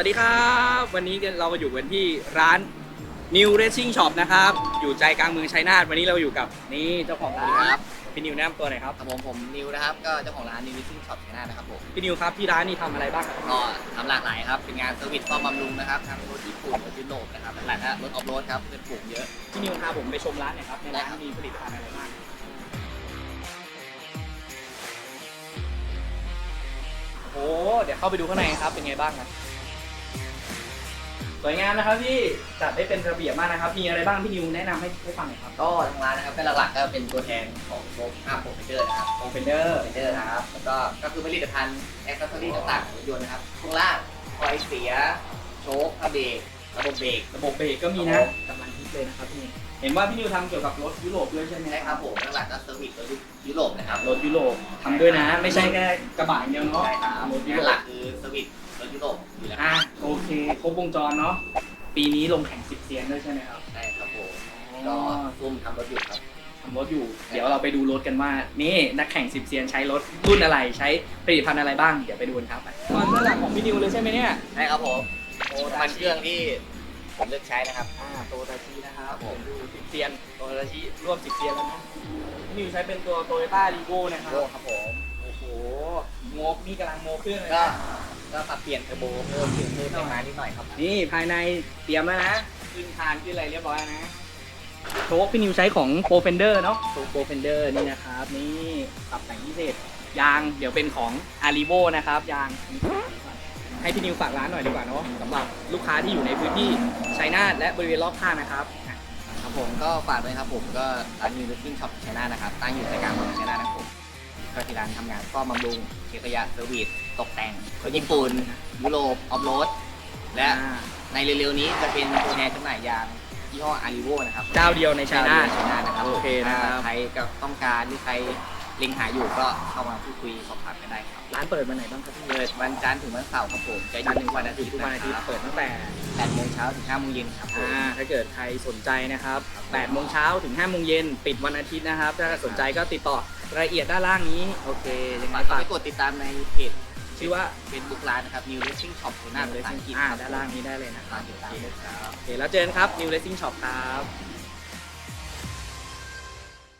วัสดีครับ วันนี้เรามาอยู่กันที่ร้าน New Racing Shop นะครับ อยู่ใจกลางเมืองชัยนาทวันนี้เราอยู่กับนี่เจ้าของร้านครับพี่นิวแนะนำตัวหน่อยครับ ครับผมผมนิวนะครับก็เจ้าของร้านนิววิซิ่งช็อปชัยนาทนะครับผมพี่นิวครับที่ร้านนี่ทำอะไรบ้างครับก็ทำหลากหลายครับเป็นงานเซอร์วิสซ่อมบำรุงนะครับทั้งรถญี่ปุ่นรถยุโรปนะครับหลายๆนะรถออฟโรดครับเป็นปลูกเยอะ พี่นิวพาผมไปชมร้านหน่อยครับในร้านได้ครับมีผลิตภัณฑ์อะไรบ้าง โอ้โหเดี๋ยวเข้าไปดูข้างในครับเป็นไงบ้างครับ สวยงามนะครับพี่จัดได้เป็นระเบียบมากนะครับ มีอะไรบ้างพี่นิวแนะนำให้ให้ฟังหน่อยครับก็ทางร้านนะครับก็หลักๆก็เป็นตัวแทนของโชคห้าโปรเฟเดอร์นะครับโอเฟนเดอร์โปรเฟเดอร์นะครับแล้วก็ก็คือผลิตภัณฑ์แอคเซสซอรี่ต่างๆของรถยนต์นะครับข้างล่างคอยเสียโชคผ้าเบรกระบบเบรกระบบเบรกก็มีนะกำลังฮิตเลยนะครับพี่เห็นว่าพี่นิวทำเกี่ยวกับรถยุโรปด้วยใช่ไหมใช่ครับผมหลักๆก็เซอร์วิสรถยุโรปนะครับรถยุโรปทำด้วยนะ ไม่ใช่แค่กระบะอย่างเดียวเนาะใช่ครับรถยุงานโรหลัปกคือเซอร์วิสรถยุโรปอยู่แล้ว อะ โอเค ครบวงจรเนาะปีนี้ลงแข่งสิบเซียนด้วยใช่ไหมครับใช่ครับผมก็ก็ซุ่มทำรถอยู่ครับทำรถอยู่ เดี๋ยวเราไปดูรถกันว่า นี่นักแข่งสิบเซียนใช้รถรุ่นอะไรใช้ผลิตภัณฑ์อะไรบ้าง เดี๋ยวไปดูกันครับมันด้านหลังของพี่นิวเลยใช่ไหมเนี่ย ใช่ครับผมโอ้น้ำมันเครื่องที่ผมเลือกใช้นะครับอ่าโตตาชินะครับครับผมดูสิบเซียนโตตาชิร่วมสิบเซียนแล้วนะพี่นิวใช้เป็นตัวโตโยต้ารีโก้นะครับโอ้ครับผมโอ้โหโมกนี่กำลังโมเครื่องเลยก็นะ ก็ปรับเปลี่ยนเทอร์โบเพิ่มเพิ่มเพิ่มให้มานิดหน่อยครับ นี่ภายในเตรียมแล้วนะขึ้นคานขึ้นอะไรเรียบร้อยแล้วนะโชคพี่นิวใช้ของโปรเฟนเดอร์เนาะโชคโปรเฟนเดอร์นี่นะครับ นี่ปรับแต่งพิเศษยางเดี๋ยวเป็นของอาริโ o นะครับยางให้พี่นิวฝากร้านหน่อยดีกว่าเนาะสำหรับลูกค้าที่อยู่ในพื้นที่ชัยนาทและบริเวณรอบข้างนะครับ ครับผมก็ฝากด้วยครับผมก็ร้านนิวเวสติ้งช็อปชัยนาทนะครับ ตั้งอยู่ใจกลางเมือง ที่ร้านทำงานซ่อมบำรุงเก็บขยะเซอร์วิสตกแต่งรถญี่ปุ่นยุโรปออฟโรดและอ่าในเร็วๆนี้จะเป็นตัวแทนจำหน่ายยางยี่ห้ออาริโวนะครับเจ้าเดียวในชัยนาทชัยนาทนะครับโอเคนะครับถ้าใครก็ต้องการหรือใครเล็งหาอยู่ก็เข้ามาพูดคุยสอบถามกันได้ครับ ร้านเปิดวันไหนบ้างครับพี่เปิดวันจันทร์ถึงวันเสาร์ครับผมจะหจัยุนทร์ถึดทุงกวัวันนอาอาทิทิตตย์ย์ทุกวันอาทิตย์นะครับเปิดตั้งแต่8โมงเช้าถึง5โมงเย็นครับผมอ่าถ้าเกิดใครสนใจนะครับ8โมงเช้าถึง5โมงเย็นปิดวันอาทิตย์นะครับ ถ้าสนใจก็ติดต่อ รายละเอียดด้านล่างนี้ โอเคยังไงฝากฝากไปกดติดตามในเพจชื่อว่าเป็นบุ๊กร้านนะครับ New Racing Shop หน้าภาษาอังกฤษอ่าครับด้านล่างนี้ได้เลยนะคฝารับกติดตามด้วยครับ โอเคแล้วเจอกันครับ New Racing Shop ครับ